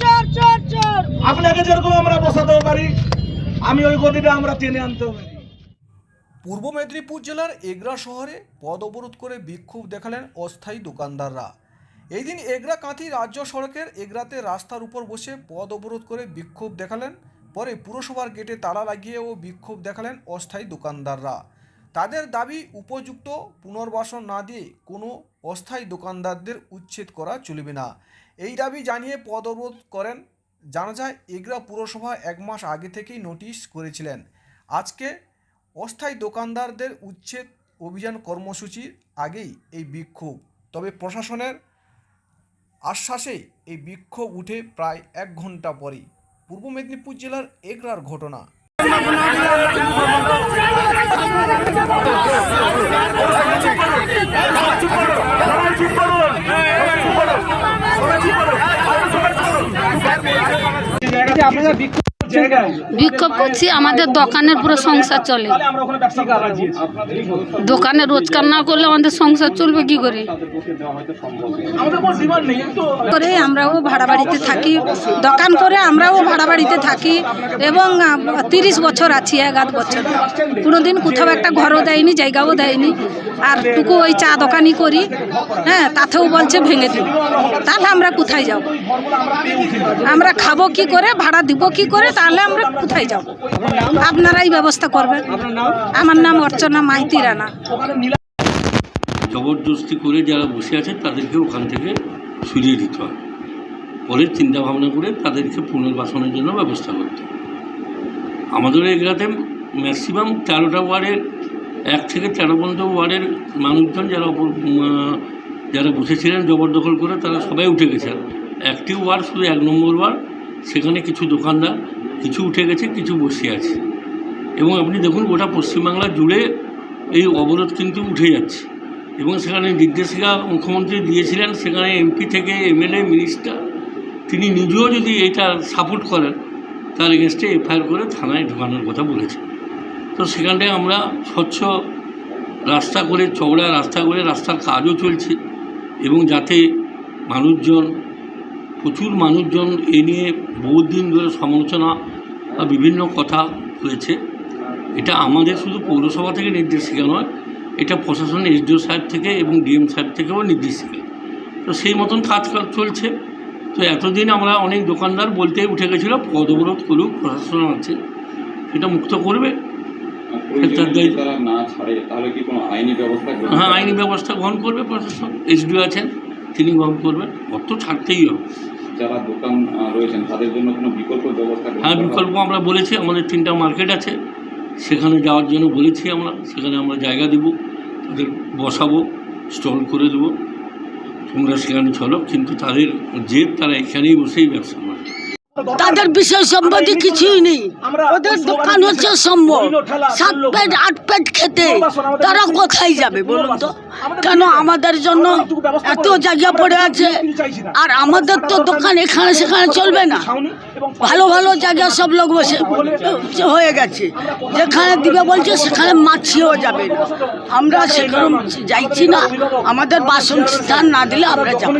চোর চোর চোর আপনাকে যেরকম আমরা বসাতেও পারি আমি ওই গতিটা আমরা টেনে আনতেও পারি। পূর্ব মেদিনীপুর জেলার এগরা শহরে পদ অবরোধ করে বিক্ষোভ দেখালেন অস্থায়ী দোকানদাররা। এই দিন এগরা কাঁথি রাজ্য সড়কের এগরাতে রাস্তার উপর বসে পদ অবরোধ করে বিক্ষোভ দেখালেন পরে পুরসভার গেটে তালা লাগিয়ে ও বিক্ষোভ দেখালেন অস্থায়ী দোকানদাররা। তাদের দাবি উপযুক্ত পুনর্বাসন না দিয়ে কোনো অস্থায়ী দোকানদারদের উচ্ছেদ করা চলবে না। এই দাবি জানিয়ে পদ অবরোধ করেন জানা যায় এগরা পুরসভা এক মাস আগে থেকেই নোটিশ করেছিলেন। আজকে অস্থায়ী দোকানদারদের উচ্ছেদ অভিযান কর্মসূচির আগেই এই বিক্ষোভ। তবে প্রশাসনের আশ্বাসেই এই বিক্ষোভ উঠে প্রায় এক ঘণ্টা পরেই। পূর্ব মেদিনীপুর জেলার এগরার ঘটনা। বিক্ষোভ করছি আমাদের দোকানের পুরো সংসার চলে। আমরা ওখানে ব্যবসা করাচ্ছি দোকানে রোজগার না করলে আমাদের সংসার চলবে কি করে? আমাদের কোনো ডিমান্ড নেই তো। করে আমরাও ভাড়া বাড়িতে থাকি দোকান করে আমরাও ভাড়া বাড়িতে থাকি এবং তিরিশ বছর আছি এক আধ বছর। কোনোদিন কোথাও একটা ঘরও দেয়নি জায়গাও দেয়নি। আর টুকু ওই চা দোকানই করি হ্যাঁ তাতেও বলছে ভেঙে দিন। তাহলে আমরা কোথায় যাব? আমরা খাব কি করে ভাড়া দিব কি করে তাহলে আমরা কোথায় যাব? আপনারাই ব্যবস্থা করবেন। আমার নাম অর্চনা মাইতি রানা। জবরদস্তি করে যারা বসে আছে, তাদেরকে ওখান থেকে সরিয়ে দিতে হয়। পরে চিন্তা ভাবনা করে তাদেরকে পুনর্বাসনের জন্য ব্যবস্থা করতে। আমাদের এগুলাতে ম্যাক্সিমাম তেরোটা ওয়ার্ডের, এক থেকে তেরো পর্যন্ত ওয়ার্ডের মানুষজন যারা যারা বসেছিলেন জবরদখল করে, তারা সবাই উঠে গেছেন একটি ওয়ার্ড শুধু এক নম্বর ওয়ার্ড সেখানে কিছু দোকানদার, কিছু উঠে গেছে, কিছু বসে আছে। এবং আপনি দেখুন, গোটা পশ্চিমবাংলা জুড়ে এই অবরোধ কিন্তু উঠে যাচ্ছে। এবং সেখানে নির্দেশিকা মুখ্যমন্ত্রী দিয়েছিলেন, সেখানে এমপি থেকে এমএলএ, মিনিস্টার, তিনি নিজেও যদি এটা সাপোর্ট করেন, তার এগেনস্টে এফআইআর করে থানায় ঢোকানোর কথা বলেছে তো সেখানটায় আমরা স্বচ্ছ রাস্তা করে, চওড়া রাস্তা করে রাস্তার কাজও চলছে। এবং যাতে মানুষজন প্রচুর মানুষজন এ নিয়ে বহু দিন ধরে সমালোচনা বা বিভিন্ন কথা হয়েছে। এটা আমাদের শুধু পৌরসভা থেকে নির্দেশিকা নয় এটা প্রশাসন এসডিও সাহেব থেকে এবং ডিএম সাহেব থেকেও নির্দেশিকা। তো সেই মতন কাজ চলছে। তো এতদিন আমরা অনেক দোকানদার বলতে উঠে গেছিল পদ অবরোধ করুক প্রশাসন আছে সেটা মুক্ত করবে। হ্যাঁ আইনি ব্যবস্থা গ্রহণ করবে প্রশাসন। এসডিও আছেন। তিনি গ্রহণ করবেন অর্থ ছাড়তেই হবে। যারা দোকান রয়েছেন তাদের জন্য কোনো বিকল্প ব্যবস্থা হ্যাঁ বিকল্প আমরা বলেছি আমাদের তিনটা মার্কেট আছে। সেখানে যাওয়ার জন্য বলেছি আমরা সেখানে আমরা জায়গা দেব তাদের বসাবো স্টল করে দেবো। তোমরা সেখানে চলো কিন্তু তাদের জেদ তারা এখানেই বসেই ব্যবসা করে। তাদের বিষয় সম্বন্ধে কিছুই নেই। ওদের দোকান হচ্ছে সম্ভব সাত পেট আট পেট খেতে। তারা কোথায় যাবে বলুন তো? কেন আমাদের জন্য এত জায়গা পড়ে আছে? আর আমাদের তো দোকান এখানে সেখানে চলবে না। ভালো ভালো জায়গা সব লোক বসে হয়ে গেছে। যেখানে দিবে বলছে সেখানে মাছিও যাবে। না আমরা সেখানে যাইছি না। আমাদের বাসন স্থান না দিলে আমরা যাব।